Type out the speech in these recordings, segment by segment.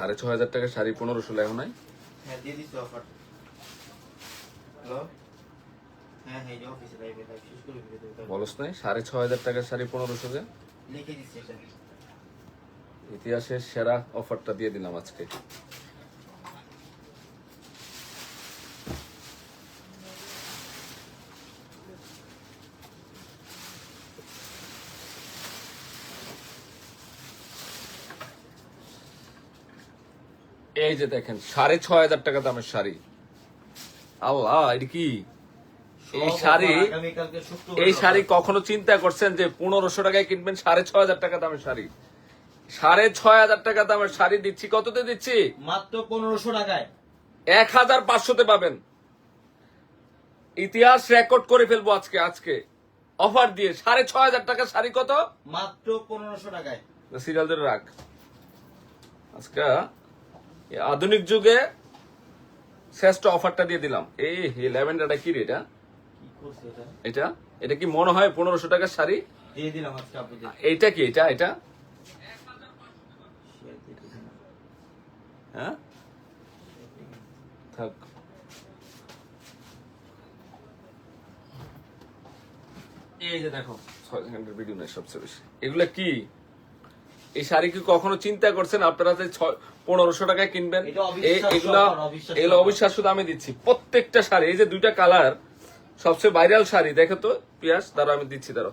সাড়ে ছ হাজার টাকা শাড়ি পনেরোশো লেখো নাই। হ্যাঁ দিয়ে দিচ্ছি অফার হ্যালো হ্যাঁ হ্যাঁ অফিসে লাইভে লাইভ শেষ করে বলস নাই সাড়ে ছ হাজার টাকার শাড়ি পনেরোশো যে লিখে দিচ্ছি এটা। ইতিহাসের সেরা অফারটা দিয়ে দিলাম আজকে। এই যে দেখেন সাড়ে ছয় হাজার টাকা দামের শাড়ি। আল্লাহ এটা কি? এই শাড়ি এই শাড়ি কখনো চিন্তা করছেন যে পনেরোশো টাকায় কিনবেন সাড়ে ছয় হাজার টাকা দামের শাড়ি? সাড়ে ছয় হাজার টাকা দামের শাড়ি দিচ্ছি কততে দিচ্ছি? মাত্র পনেরোশো টাকায়। এক হাজার পাঁচশোতে পাবেন। ইতিহাস রেকর্ড করে ফেলব আজকে আজকে। অফার দিয়ে সাড়ে ছয় হাজার টাকা শাড়ি কত? মাত্র পনেরোশো টাকায়। সিরিয়াল ধরে রাখ আজকে আধুনিক যুগে শ্রেষ্ঠ অফারটা দিয়ে দিলাম। এই ল্যাভেন্ডারটা কি রে এটা? এটা? এটা? কি মনে হয় পনেরোশো টাকার শাড়ি? দিয়ে দিলাম এইটা কি? এটা এটা। হ্যাঁ? থাক। এই যে দেখো। ছয় সেকেন্ডের ভিডিও নাই সবচেয়ে বেশি। এগুলা কি? এই শাড়ি কি কখনো চিন্তা করছেন আপনারা যে ছয়- পনেরোশো টাকায় কিনবেন। এগুলা এগুলো offer। অবিশ্বাস্য দামে দিচ্ছি। প্রত্যেকটা শাড়ি এই যে দুইটা কালার সবচেয়ে ভাইরাল শাড়ি দেখো তো পিয়াস দাঁড়া আমি দিচ্ছি দাঁড়ো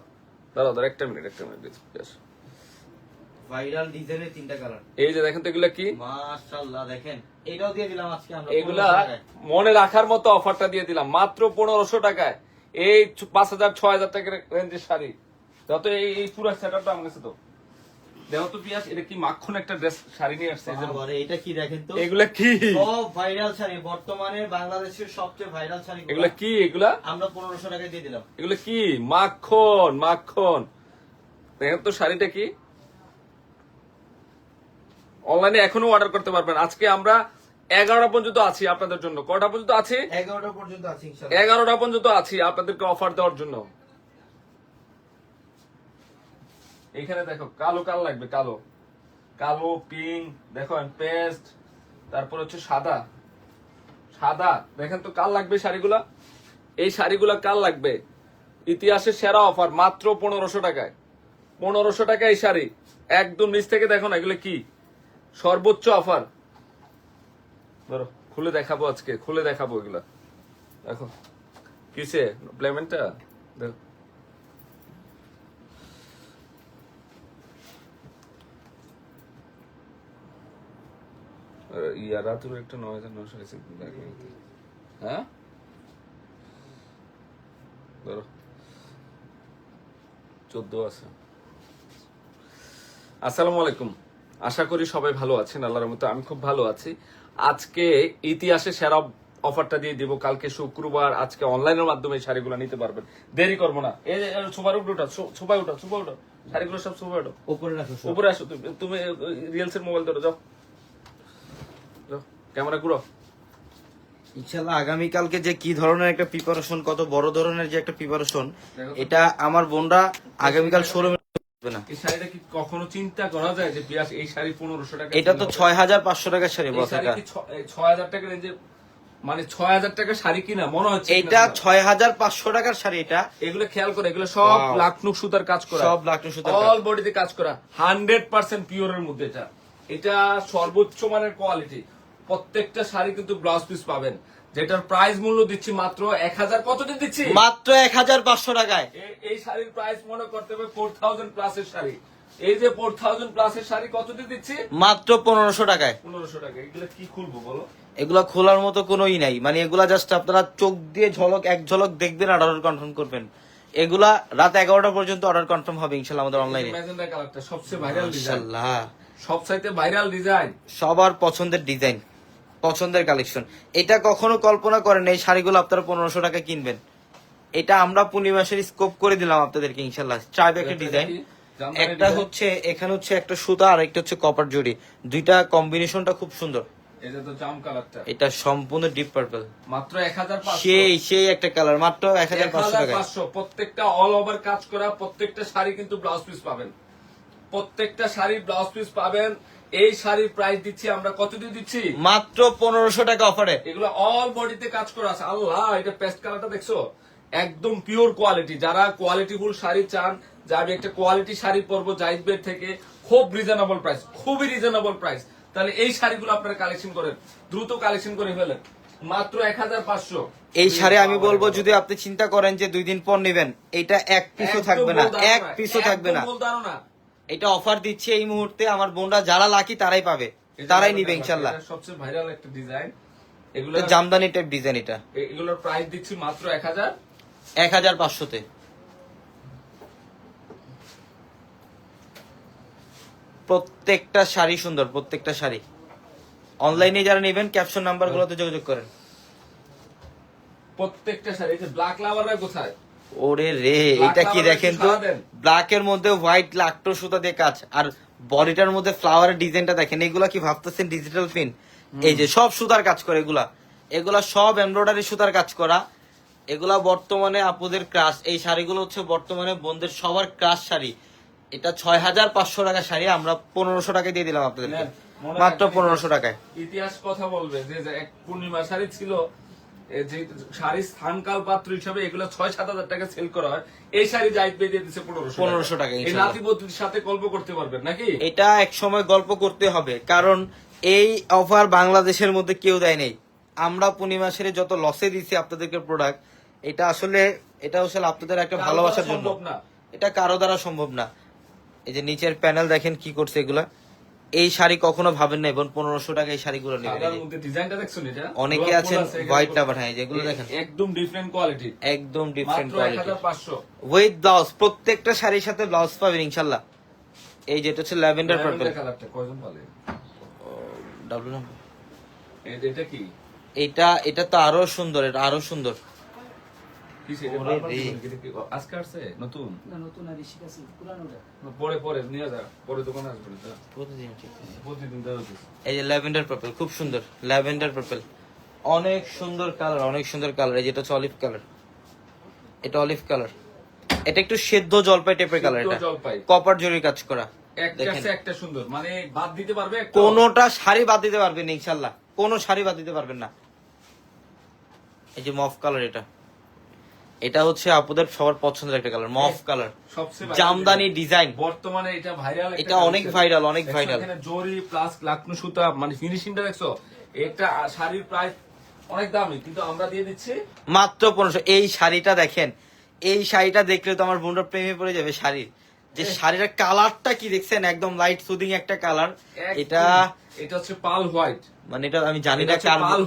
দাঁড়াও দাঁড়া একটা মিনিট একটা মিনিট দিচ্ছি পিয়াস। ভাইরাল ডিজাইনের তিনটা কালার এই যে দেখেন তো এগুলা কি? মাশাআল্লাহ দেখেন এটাও দিয়ে দিলাম আজকে আমরা এগুলা মনে রাখার মতো অফারটা দিয়ে দিলাম মাত্র পনেরোশো টাকায়। এই ছ- পাঁচ হাজার ছয় হাজার টাকার রেঞ্জের শাড়ি। যত এই পুরো সেটআপটা আমার কাছে তো তো পিয়াস এটা কি মাখন একটা ড্রেস শাড়ি নিয়ে আসছে? এই যে- বাবারে, এটা কি দেখেন তো? এগুলা কি? সব ভাইরাল শাড়ি বর্তমানে বাংলাদেশের সবচেয়ে ভাইরাল শাড়ি এগুলা কি এগুলা? আমরা পনেরোশো টাকায় দিয়ে দিলাম। এগুলো কি? মাখন মাখন। দেখেন তো শাড়িটা কি? অনলাইনে এখনও অর্ডার করতে পারবেন। আজকে আমরা এগারোটা পর্যন্ত আছি আপনাদের জন্য। কটা পর্যন্ত আছি? এগারোটা পর্যন্ত আছে এগারোটা পর্যন্ত আছি আপনাদেরকে অফার দেওয়ার জন্য। এখানে দেখো, কালো কালো লাগবে, কালো। কালো পিঙ্ক দেখো পেস্ট তারপর হচ্ছে সাদা। সাদা, দেখেন তো কাল লাগবে শাড়িগুলা? এই শাড়িগুলা কাল লাগবে? ইতিহাসের সেরা অফার, মাত্র পনেরোশো টাকায়। পনেরোশো টাকা এই শাড়ি। একদম নিচ থেকে দেখো না, এগুলো কি? সর্বোচ্চ অফার। ধরো, খুলে দেখাবো আজকে, খুলে দেখাবো এগুলা। দেখো, কিসে? প্লেমেন্টটা? দেখো। ইয়া রাতুর একটা নয় হাজার নশো হ্যাঁ? ধরো। চোদ্দ আছে। আসসালামু আলাইকুম। আশা করি সবাই ভালো আছেন আল্লাহর মতো আমি খুব ভালো আছি। আজকে ইতিহাসে সেরা অফারটা দিয়ে দিব কালকে শুক্রবার আজকে অনলাইনের মাধ্যমে শাড়িগুলো নিতে পারবেন। দেরি করব না। এই সুপার উপরে উঠা সুপার উঠা সুপার উঠা শাড়িগুলো সব সুপার উঠো উপরে রাখো উপরে আসো তুমি তুমি রিয়েলস এর মোবাইল ধরো যাও। ক্যামেরা ঘুরো ইনশাল্লাহ আগামীকালকে যে কি ধরনের একটা প্রিপারেশন কত বড় ধরনের যে একটা প্রিপারেশন এটা আমার বোনরা আগামীকাল শোরুমে না। এই শাড়িটা কি কখনো চিন্তা করা যায় যে পিয়াস এই শাড়ি পনেরোশো টাকা এটা তো ছয় হাজার পাঁচশো টাকার শাড়ি বস শাড়ি এটা কি ছ- এই ছয় হাজার টাকা রেঞ্জে মানে ছয় হাজার টাকা শাড়ি কিনা মনে হচ্ছে এটা ছয় হাজার পাঁচশো টাকার শাড়ি এটা। এগুলো খেয়াল করে এগুলো সব. লাকনুক সুতার কাজ করা। সব সুতার। অল বডিতে কাজ করা। হান্ড্রেড পার্সেন্ট পিওরের মধ্যে এটা। এটা সর্বোচ্চ মানের কোয়ালিটি প্রত্যেকটা শাড়ি কিন্তু ব্লাউজ পিস পাবেন। যেটার প্রাইস মূল্য দিচ্ছি মাত্র এক হাজার। কত দিয়ে দিচ্ছি? মাত্র এক হাজার পাঁচশো টাকায়। এই- শাড়ির প্রাইস মনে করতে হবে ফোর থাউজেন্ড প্লাসের শাড়ি। এই যে ফোর থাউজেন্ড প্লাসের শাড়ি কত দিয়ে দিচ্ছি? মাত্র পনেরোশো টাকায়। পনেরোশো টাকা এগুলো কি খুলবো বলো? এগুলা খোলার মতো কোনোই নাই। মানে এগুলা জাস্ট আপনারা চোখ দিয়ে ঝলক এক ঝলক দেখবেন আর অর্ডার কনফার্ম করবেন। এগুলা রাত এগারোটা পর্যন্ত অর্ডার কনফার্ম হবে ইনশাল্লাহ আমাদের অনলাইনে সবচেয়ে ভাইরাল ডিজাইন ইনশাল্লাহ সব সাইতে ভাইরাল ডিজাইন সবার পছন্দের ডিজাইন পছন্দের কালেকশন এটা কখনো কল্পনা করেন এই শাড়িগুলো আপনারা পনেরোশো টাকা কিনবেন। এটা আমরা পূর্ণিমাসের স্কোপ করে দিলাম আপনাদেরকে ইনশাল্লাহ চার ব্যাগের ডিজাইন একটা হচ্ছে এখানে হচ্ছে একটা সুতা আর একটা হচ্ছে কপার জড়ি। দুইটা কম্বিনেশনটা খুব সুন্দর। এই তো জাম কালারটা এটা সম্পূর্ণ ডিপ পার্পল মাত্র সেই সেই একটা কালার মাত্র এক হাজার পাঁচশো টাকা পাঁচশো। প্রত্যেকটা অল ওভার কাজ করা প্রত্যেকটা শাড়ি কিন্তু ব্লাউজ পিস পাবেন। প্রত্যেকটা শাড়ি ব্লাউজ পিস পাবেন এই শাড়ির প্রাইস দিচ্ছি আমরা কত দিয়ে দিচ্ছি? মাত্র পনেরোশো টাকা অফারে এগুলো অল বডিতে কাজ করা আছে। আল্লাহ এটা পেস্ট কালারটা দেখছ? একদম পিওর কোয়ালিটি যারা কোয়ালিটিফুল শাড়ি চান যে আমি একটা কোয়ালিটি শাড়ি পরবো জাহিদ বের থেকে খুব রিজনেবল প্রাইস খুবই রিজনেবল প্রাইস তাহলে এই শাড়িগুলো আপনারা কালেকশন করেন। দ্রুত কালেকশন করে ফেলেন। মাত্র এক হাজার পাঁচশো। এই শাড়ি আমি বলব যদি আপনি চিন্তা করেন যে দুই দিন পর নেবেন এটা এক পিসও থাকবে না এক পিসও থাকবে না। এটা অফার দিচ্ছে এই মুহূর্তে আমার বোনরা যারা লাকি তারাই পাবে। তারাই নিবে ইনশাল্লাহ। সবচেয়ে ভাইরাল একটা ডিজাইন এগুলো জামদানি টাইপ ডিজাইন এটা। এগুলোর প্রাইস দিচ্ছি মাত্র এক হাজার। এক হাজার পাঁচশোতে। প্রত্যেকটা শাড়ি সুন্দর প্রত্যেকটা শাড়ি। অনলাইনে যারা নেবেন ক্যাপশন নাম্বার গুলোতে যোগাযোগ করেন। প্রত্যেকটা শাড়ি ব্ল্যাক লাভাররা কোথায়? ওরে রে এটা কি দেখেন তো? ব্ল্যাক এর মধ্যে হোয়াইট লাকটো সুতা দিয়ে কাজ আর বডিটার মধ্যে ফ্লাওয়ারের ডিজাইনটা দেখেন এগুলা কি ভাবতেছেন ডিজিটাল পিন এই যে সব সুতার কাজ করে এগুলা। এগুলা সব এমব্রয়ডারি সুতার কাজ করা। এগুলা বর্তমানে আপুদের ক্রাশ এই শাড়িগুলো হচ্ছে বর্তমানে বোনদের সবার ক্রাশ শাড়ি। এটা ছয় হাজার পাঁচশো টাকা শাড়ি আমরা পনেরোশো টাকায় দিয়ে দিলাম আপনাদের মাত্র পনেরোশো টাকায়। ইতিহাস কথা বলবে যে যে এক পূর্ণিমা শাড়ি ছিল স্থানকাল পাত্র হিসাবে এগুলো ছয় সাত হাজার টাকা সেল করা হয়। এই শাড়ি জাহিদ পেয়ে দিয়ে দিচ্ছে পনেরোশো 1500 টাকা, এই। নাতিবতির সাথে গল্প করতে পারবেন নাকি? এটা এক সময় গল্প করতে হবে কারণ এই অফার বাংলাদেশের মধ্যে কেউ দেয় নেই। আমরা পূর্ণিমা সেরে যত লসে দিচ্ছি আপনাদেরকে প্রোডাক্ট এটা আসলে এটা আসলে আপনাদের একটা ভালোবাসার জন্য। সম্ভব না। এটা কারও দ্বারা সম্ভব না। এই যে নিচের প্যানেল দেখেন কি করছে এগুলা। এই শাড়ি কখনো ভাবেন না এবং পনেরোশো টাকা এই শাড়িগুলো নেবেন। ডিজাইনটা এটা? অনেকে আছেন ফুল আছে, এখানে। হোয়াইট গোলাপ- লাভার হ্যাঁ যেগুলো দেখেন। একদম ডিফারেন্ট কোয়ালিটি একদম ডিফারেন্ট কোয়ালিটি উইথ ব্লাউজ প্রত্যেকটা শাড়ির সাথে ব্লাউজ পাবেন ইনশাল্লাহ। এই যেটা হচ্ছে ল্যাভেন্ডার পার্পল কালারটা কয়জন পালে? ডাবল নাম্বার এটা কি? এটা এটা তো আরও সুন্দর এটা আরও সুন্দর কি সেটা? ওরে বারবার রে। কি এটা কি? আজকে আসছে? নতুন? না নতুন আর শিখাছি পুরানোটা পরে পরে নিয়ে যা পরে দোকানে আসবে প্রতিদিন প্রতিদিন দেওয়া এই যে ল্যাভেন্ডার পার্পল খুব সুন্দর ল্যাভেন্ডার পার্পল। অনেক সুন্দর কালার অনেক সুন্দর কালার। এই যেটা হচ্ছে অলিভ কালার। এটা অলিভ কালার। এটা একটু সেদ্ধ জলপাই টাইপের কালার এটা। জলপাই। কপার জরির কাজ করা। একটা সুন্দর। মানে বাদ দিতে পারবে? কোনোটা শাড়ি বাদ দিতে পারবেন না, ইনশাল্লাহ কোনো শাড়ি বাদ দিতে পারবেন না। এই যে মফ কালার এটা। এটা হচ্ছে আপুদের সবার পছন্দের একটা কালার মফ কালার সবচেয়ে জামদানি ডিজাইন বর্তমানে এটা ভাইরাল এটা অনেক viral, অনেক। এখানে জরি প্লাস লাকনু সুতা মানে ফিনিশিংটা দেখছ? একটা শাড়ির প্রাইস অনেক দামি কিন্তু আমরা দিয়ে দিচ্ছি মাত্র পনেরোশো। এই শাড়িটা দেখেন এই শাড়িটা দেখলে তো আমার বোনরা প্রেমে পড়ে যাবে শাড়ির যে শাড়িটার কালারটা কি দেখছেন? একদম লাইট সুদিং একটা কালার এটা এটা হচ্ছে পাল হোয়াইট মানে এটা আমি জানি না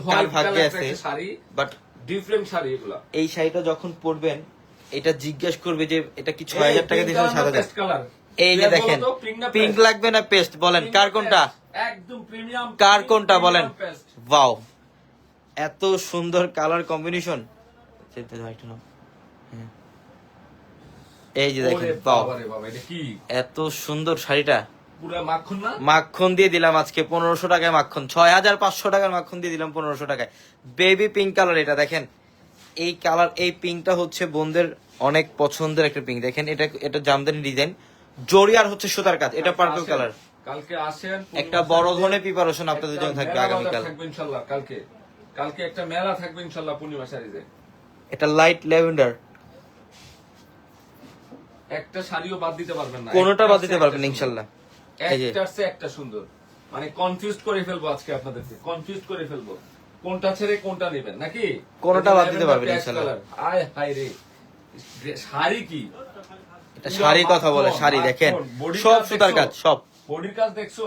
কার ভাগ্যে আছে শাড়ি। বাট ডিফারেন্ট শাড়ি এগুলা। এই শাড়িটা যখন পরবেন এটা জিজ্ঞেস করবে যে এটা কি ছয় হাজার টাকা সাত হাজার? কালার এই যে দেখেন পিঙ্ক লাগবে না পেস্ট বলেন কার কোনটা? একদম প্রিমিয়াম কার কোনটা বলেন? ওয়াও এত সুন্দর কালার কম্বিনেশন এই যে দেখেন ওয়াও বাবা এটা কি? এত সুন্দর শাড়িটা। মাখন দিয়ে দিলাম আজকে পনেরোশো টাকায় মাখন। ছয় হাজার পাঁচশো টাকার মাখন দিয়ে দিলাম পনেরোশো টাকায়। বেবি পিঙ্ক কালার এটা দেখেন। এই কালার এই পিঙ্কটা হচ্ছে বোনদের অনেক পছন্দের একটা পিঙ্ক দেখেন এটা এটা জামদানি ডিজাইন জরিয়ার হচ্ছে সুতার কাজ এটা পার্পল কালার কালকে আসেন একটা বড় ধরনের প্রিপারেশন আপনাদের জন্য থাকবে আগামীকাল। ইনশাল্লাহ কালকে। কালকে একটা মেলা থাকবে ইনশাল্লাহ পূর্ণিমা শাড়িতে। এটা লাইট ল্যাভেন্ডার একটা শাড়িও বাদ দিতে পারবেন না কোনোটা বাদ দিতে পারবেন ইনশাল্লাহ। একটা সুন্দর। মানে কনফিউজ করে ফেলব আজকে আপনাদেরকে। কনফিউজ করে ফেলব। কোনটা ছেড়ে কোনটা নেবেন নাকি? কোনোটা বাদ দিতে পারবেন color। আয় হায় রে। শাড়ি কি? এটা শাড়ি কথা বলে শাড়ি দেখেন। সব সুতার কাজ সব। বডির কাজ দেখছ?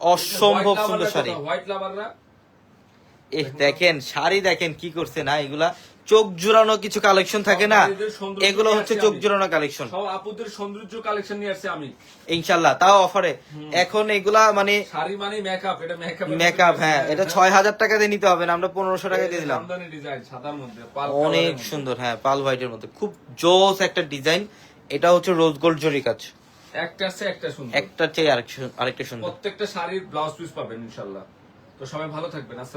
অসম্ভব সুন্দর শাড়ি। হোয়াইট লাভাররা এ দেখেন শাড়ি দেখেন কি করছে না এগুলা চোখ জুড়ানো কিছু কালেকশন থাকে না? এগুলো হচ্ছে চোখ। জুড়ানো কালেকশন সব আপুদের সৌন্দর্য কালেকশন নিয়ে আসছে আমি। ইনশাল্লাহ তাও অফারে। এখন এগুলা মানে শাড়ি মানে মেকআপ এটা মেকআপ মেকআপ হ্যাঁ এটা ছয় হাজার টাকা দিয়ে নিতে হবে না আমরা পনেরোশো টাকা দিয়ে দিলাম। জামদানি ডিজাইন সাদার মধ্যে অনেক সুন্দর হ্যাঁ পাল হোয়াইটের মধ্যে। খুব জোস একটা ডিজাইন এটা হচ্ছে রোজ গোল্ড জরি কাজ। একটা আছে একটা সুন্দর। একটা চেয়ে আরেক আরেকটা সুন্দর। প্রত্যেকটা শাড়ির ব্লাউজ পিস পাবেন ইনশাল্লাহ তো সবাই ভালো থাকবেন আসসালাম